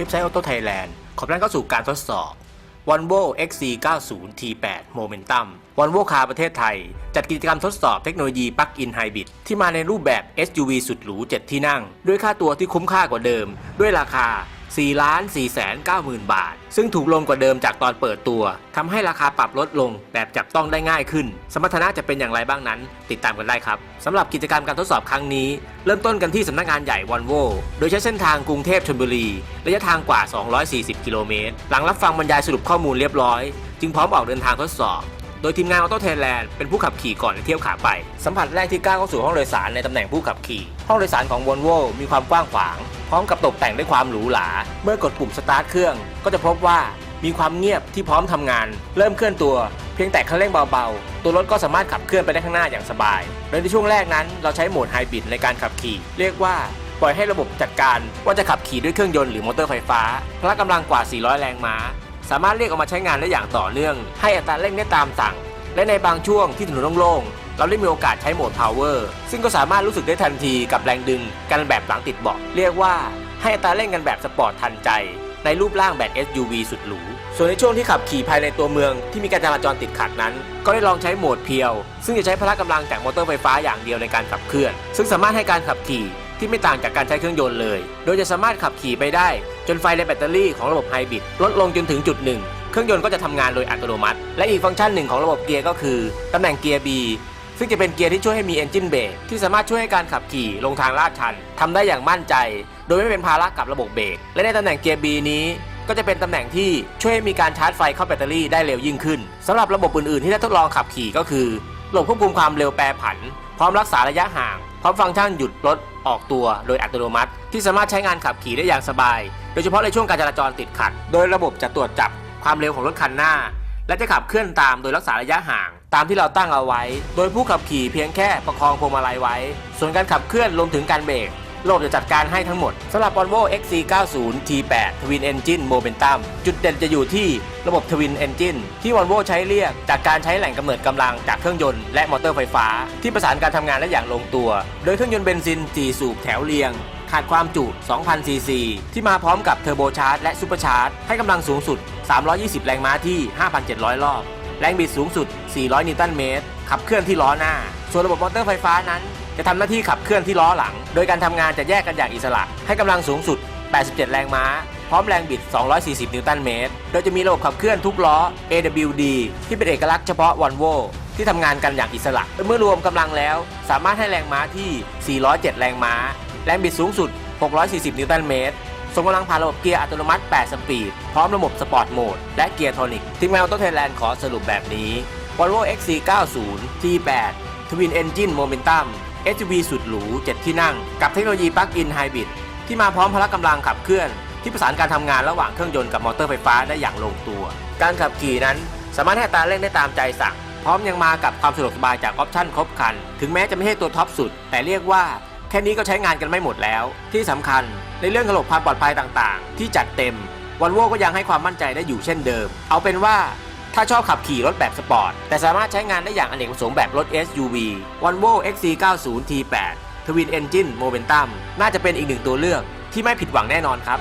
ว็บไซต์ Auto Thailand ขอต้อนรับเข้าสู่การทดสอบ Volvo XC90 T8 Momentum Volvo Car ประเทศไทย จัดกิจกรรมทดสอบเทคโนโลยี Plug-in Hybrid ที่มาในรูปแบบ SUV สุดหรู 7 ที่นั่ง ด้วยค่าตัวที่คุ้มค่ากว่าเดิม ด้วยราคา 4ล้าน4แสน9 0 0 0 0 บาท ซึ่งถูกลงกว่าเดิมจากตอนเปิดตัวทำให้ราคาปรับลดลงแบบจับต้องได้ง่ายขึ้น สมรรถนะจะเป็นอย่างไรบ้างนั้น ติดตามกันได้ครับสำหรับกิจกรรมการทดสอบครั้งนี้ เริ่มต้นกันที่สำนักงานใหญ่วอลโวโดยใช้เส้นทางกรุงเทพชลบุรี ระยะทางกว่า 240 กิโลเมตร หลังรับฟังบรรยายสรุปข้อมูลเรียบร้อย จึงพร้อมออกเดินทางทดสอบ โดยทีมงานออโต้เทนแลนด์เป็นผู้ขับขี่ก่อนในเที่ยวขาไป สัมผัสแรกที่ก้าวเข้าสู่ห้องโดยสารในตำแหน่งผู้ขับขี่ ห้องโดยสารของวอลโวมีความกว้างขวาง พร้อมกับตกแต่งด้วยความหรูหรา เมื่อกดปุ่มสตาร์ทเครื่อง ก็จะพบว่ามีความเงียบที่พร้อมทำงาน เริ่มเคลื่อนตัว เพียงแต่คันเร่งเบาๆ ตัวรถก็สามารถขับเคลื่อนไปได้ข้างหน้าอย่างสบาย โดยในช่วงแรกนั้น เราใช้โหมดไฮบริดในการขับขี่ เรียกว่าปล่อยให้ระบบจัดการว่าจะขับขี่ด้วยเครื่องยนต์หรือมอเตอร์ไฟฟ้าพละกำลังกว่า 400 แรงม้า สามารถเรียกออกมาใช้งานได้อย่างต่อเนื่อง ให้อัตราเร่งได้ตามสั่ง และในบางช่วงที่ถนนโล่งๆ เราได้มีโอกาสใช้โหมด power ซึ่งก็สามารถรู้สึกได้ทันทีกับแรงดึงกันแบบหลังติดเบาะเรียกว่าให้อัตราเร่งกันแบบสปอร์ตทันใจในรูปร่างแบบ SUV สุดหรู ส่วนในช่วงที่ขับขี่ภายในตัวเมืองที่มีการจราจรติดขัดนั้น ก็ได้ลองใช้โหมดเพียว ซึ่งจะใช้พละกำลังจากมอเตอร์ไฟฟ้าอย่างเดียวในการขับเคลื่อน ซึ่งสามารถให้การขับขี่ที่ไม่ต่างจากการใช้เครื่องยนต์เลย โดยจะสามารถขับขี่ไปได้ จนไฟในแบตเตอรี่ของระบบไฮบริดลดลงจนถึงจุดหนึ่งเครื่องยนต์ก็จะทำงานโดยอัตโนมัติ และอีกฟังก์ชันหนึ่งของระบบเกียร์ก็คือตำแหน่งเกียร์ B ซึ่งจะเป็นเกียร์ที่ช่วยให้มี engine brake ที่สามารถช่วยให้การขับขี่ลงทางลาดชันทำได้อย่างมั่นใจ โดยไม่เป็นภาระกับระบบเบรกและในตำแหน่งเกียร์ B นี้ก็จะเป็นตำแหน่งที่ช่วยให้มีการชาร์จไฟเข้าแบตเตอรี่ได้เร็วยิ่งขึ้นสำหรับระบบอื่นๆ ที่ได้ทดลองขับขี่ก็คือระบบควบคุมความเร็วแปรผัน พร้อมรักษาระยะห่าง พร้อมฟังก์ชันหยุดรถออกตัวโดยอัตโนมัติ ที่สามารถใช้งานขับขี่ได้อย่างสบาย โดยเฉพาะในช่วงการจราจรติดขัด โดยระบบจะตรวจจับความเร็วของรถคันหน้า และจะขับเคลื่อนตามโดยรักษาระยะห่าง ตามที่เราตั้งเอาไว้ โดยผู้ขับขี่เพียงแค่ประคองพวงมาลัยไว้ ส่วนการขับเคลื่อนรวมถึงการเบรก ระบบจะจัดการให้ทั้งหมดสำหรับ Volvo XC90 T8 Twin Engine Momentum จุดเด่นจะอยู่ที่ระบบ Twin Engine ที่ Volvo ใช้เรียกจากการใช้แหล่งกำเนิดกำลังจากเครื่องยนต์และมอเตอร์ไฟฟ้า ที่ประสานการทำงานได้อย่างลงตัว โดยเครื่องยนต์เบนซิน 4 สูบแถวเรียงขาดความจุ 2,000 ซีซี ที่มาพร้อมกับเทอร์โบชาร์จและซูเปอร์ชาร์จให้กำลังสูงสุด 320 แรงม้าที่ 5,700 รอบ แรงบิดสูงสุด 400 นิวตันเมตร ขับเคลื่อนที่ล้อหน้า ส่วนระบบมอเตอร์ไฟฟ้านั้น จะทำหน้าที่ขับเคลื่อนที่ล้อหลัง โดยการทำงานจะแยกกันอย่างอิสระ ให้กำลังสูงสุด 87 แรงม้า พร้อมแรงบิด 240 นิวตันเมตร โดยจะมีระบบขับเคลื่อนทุกล้อ AWD ที่เป็นเอกลักษณ์เฉพาะ Volvo ที่ทำงานกันอย่างอิสระ เมื่อรวมกำลังแล้ว สามารถให้แรงม้าที่ 407 แรงม้า แรงบิดสูงสุด 640 นิวตันเมตรส่งกำลังผ่านระบบเกียร์อัตโนมัติ 8 สปีด พร้อมระบบสปอร์ตโหมด และเกียร์โทนิก ทีมงานออโต้ไทแลนด์ขอสรุปแบบนี้ Volvo XC90 T8 Twin Engine Momentum SUV สุดหรู 7 ที่นั่ง กับเทคโนโลยี Plug-in Hybrid ที่มาพร้อมพละกำลังขับเคลื่อน ที่ประสานการทำงานระหว่างเครื่องยนต์กับมอเตอร์ไฟฟ้าได้อย่างลงตัว การขับขี่นั้นสามารถให้ตาเร่งได้ตามใจสั่ง พร้อมยังมากับความสะดวกสบายจากออปชั่นครบครัน ถึงแม้จะไม่ใช่ตัวท็อปสุด แต่เรียกว่าแค่นี้ก็ใช้งานกันไม่หมดแล้ว ที่สำคัญในเรื่องระบบความปลอดภัยต่างๆ ที่จัดเต็มวันโวก็ยังให้ความมั่นใจได้อยู่เช่นเดิม เอาเป็นว่า ถ้าชอบขับขี่รถแบบสปอร์ต แต่สามารถใช้งานได้อย่างอเนกประสงค์แบบรถ SUV Volvo XC90 T8 Twin Engine Momentum น่าจะเป็นอีกหนึ่งตัวเลือกที่ไม่ผิดหวังแน่นอนครับ